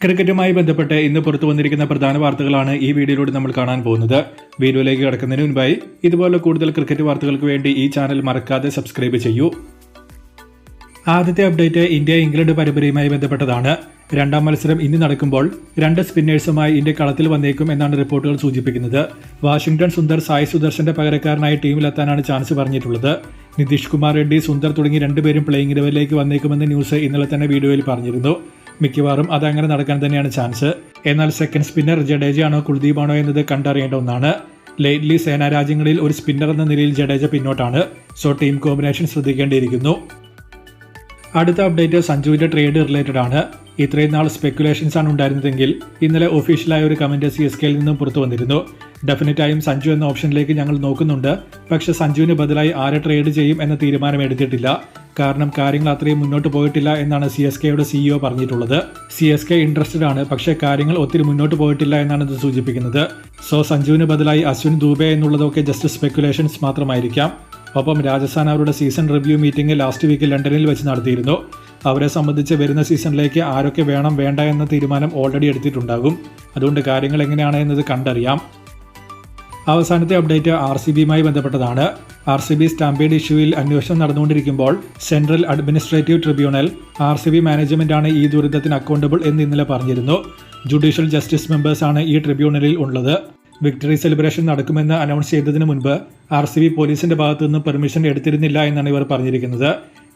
ക്രിക്കറ്റുമായി ബന്ധപ്പെട്ട് ഇന്ന് പുറത്തു വന്നിരിക്കുന്ന പ്രധാന വാർത്തകളാണ് ഈ വീഡിയോയിലൂടെ നമ്മൾ കാണാൻ പോകുന്നത്. വീഡിയോയിലേക്ക് കടക്കുന്നതിന് മുൻപായി ഇതുപോലെ കൂടുതൽ ക്രിക്കറ്റ് വാർത്തകൾക്ക് വേണ്ടി ഈ ചാനൽ മറക്കാതെ സബ്സ്ക്രൈബ് ചെയ്യൂ. ആദ്യത്തെ അപ്ഡേറ്റ് ഇന്ത്യ ഇംഗ്ലണ്ട് പരമ്പരയുമായി ബന്ധപ്പെട്ടതാണ്. രണ്ടാം മത്സരം ഇന്ന് നടക്കുമ്പോൾ രണ്ട് സ്പിന്നേഴ്സുമായി ഇന്ത്യ കളത്തിൽ വന്നേക്കും എന്നാണ് റിപ്പോർട്ടുകൾ സൂചിപ്പിക്കുന്നത്. വാഷിംഗ്ടൺ സുന്ദർ സായി സുദർശന്റെ പകരക്കാരനായി ടീമിലെത്താനാണ് ചാൻസ് പറഞ്ഞിട്ടുള്ളത്. നിതീഷ് കുമാർ റെഡ്ഡി സുന്ദർ തുടങ്ങി രണ്ടുപേരും പ്ലേയിങ് ഇലവനിലേക്ക് വന്നേക്കുമെന്ന് ന്യൂസ് ഇന്നലെ തന്നെ വീഡിയോയിൽ പറഞ്ഞിരുന്നു. മിക്കവാറും അതങ്ങനെ നടക്കാൻ തന്നെയാണ് ചാൻസ്. എന്നാൽ സെക്കൻഡ് സ്പിന്നർ ജഡേജയാണോ കുൽദീപാണോ എന്നത് കണ്ടറിയേണ്ട ഒന്നാണ്. ലേറ്റ്ലി സേനാ രാജ്യങ്ങളിൽ ഒരു സ്പിന്നർ എന്ന നിലയിൽ ജഡേജ പിന്നോട്ടാണ്. സോ ടീം കോമ്പിനേഷൻ ശ്രദ്ധിക്കേണ്ടിയിരിക്കുന്നു. അടുത്ത അപ്ഡേറ്റ് സഞ്ജുവിന്റെ ട്രേഡ് റിലേറ്റഡ് ആണ്. ഇത്രയും നാൾ സ്പെക്കുലേഷൻസ് ആണ് ഉണ്ടായിരുന്നതെങ്കിൽ ഇന്നലെ ഒഫീഷ്യലായ ഒരു കമന്റ് സി എസ് കെയിൽ നിന്നും പുറത്തു വന്നിരുന്നു. ഡെഫിനറ്റായും സഞ്ജു എന്ന ഓപ്ഷനിലേക്ക് ഞങ്ങൾ നോക്കുന്നുണ്ട്. പക്ഷെ സഞ്ജുവിന് ബദലായി ആരെ ട്രേഡ് ചെയ്യും എന്ന തീരുമാനം എടുത്തിട്ടില്ല. കാരണം കാര്യങ്ങൾ അത്രയും മുന്നോട്ട് പോയിട്ടില്ല എന്നാണ് സി എസ് കെയുടെ സിഇഒ പറഞ്ഞിട്ടുള്ളത്. സി എസ് കെ ഇൻട്രസ്റ്റഡ് ആണ് പക്ഷേ കാര്യങ്ങൾ ഒത്തിരി മുന്നോട്ട് പോയിട്ടില്ല എന്നാണ് ഇത് സൂചിപ്പിക്കുന്നത്. സോ സഞ്ജുവിന് ബദലായി അശ്വിൻ ദൂബെ എന്നുള്ളതൊക്കെ ജസ്റ്റ് സ്പെക്കുലേഷൻസ് മാത്രമായിരിക്കാം. ഒപ്പം രാജസ്ഥാൻ അവരുടെ season review meeting last week ലണ്ടനിൽ വെച്ച് നടത്തിയിരുന്നു. അവരെ സംബന്ധിച്ച് വരുന്ന സീസണിലേക്ക് ആരൊക്കെ വേണം വേണ്ട എന്ന തീരുമാനം ഓൾറെഡി എടുത്തിട്ടുണ്ടാകും. അതുകൊണ്ട് കാര്യങ്ങൾ എങ്ങനെയാണ് എന്നത് കണ്ടറിയാം. അവസാനത്തെ അപ്ഡേറ്റ് ആർ സി ബിയുമായി ബന്ധപ്പെട്ടതാണ്. ആർ സി ബി സ്റ്റാമ്പേഡ് ഇഷ്യൂവിൽ അന്വേഷണം നടന്നുകൊണ്ടിരിക്കുമ്പോൾ central administrative tribunal R C B മാനേജ്മെന്റാണ് ഈ ദുരിതത്തിന് അക്കൗണ്ടബിൾ എന്ന് ഇന്നലെ പറഞ്ഞിരുന്നു. ജുഡീഷ്യൽ ജസ്റ്റിസ് മെമ്പേഴ്സാണ് ഈ ട്രിബ്യൂണലിൽ ഉള്ളത്. വിക്ടറി സെലിബ്രേഷൻ നടക്കുമെന്ന് അനൗൺസ് ചെയ്തതിന് മുൻപ് ആർ സി ബി പോലീസിന്റെ ഭാഗത്തുനിന്ന് പെർമിഷൻ എടുത്തിരുന്നില്ല എന്നാണ് ഇവർ പറഞ്ഞിരിക്കുന്നത്.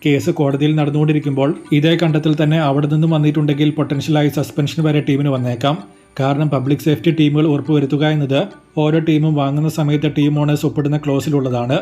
കേസ് കോടതിയിൽ നടന്നുകൊണ്ടിരിക്കുമ്പോൾ ഇതേ കണ്ടെത്തൽ തന്നെ അവിടെ നിന്നും വന്നിട്ടുണ്ടെങ്കിൽ പൊട്ടൻഷ്യലായി സസ്പെൻഷൻ വരെ ടീമിന് വന്നേക്കാം. കാരണം പബ്ലിക് സേഫ്റ്റി ടീമുകൾ ഉറപ്പുവരുത്തുക എന്നത് ഓരോ ടീമും വാങ്ങുന്ന സമയത്ത് ടീം ഓണേഴ്സ് ഒപ്പിടുന്ന ക്ലോസിലുള്ളതാണ്.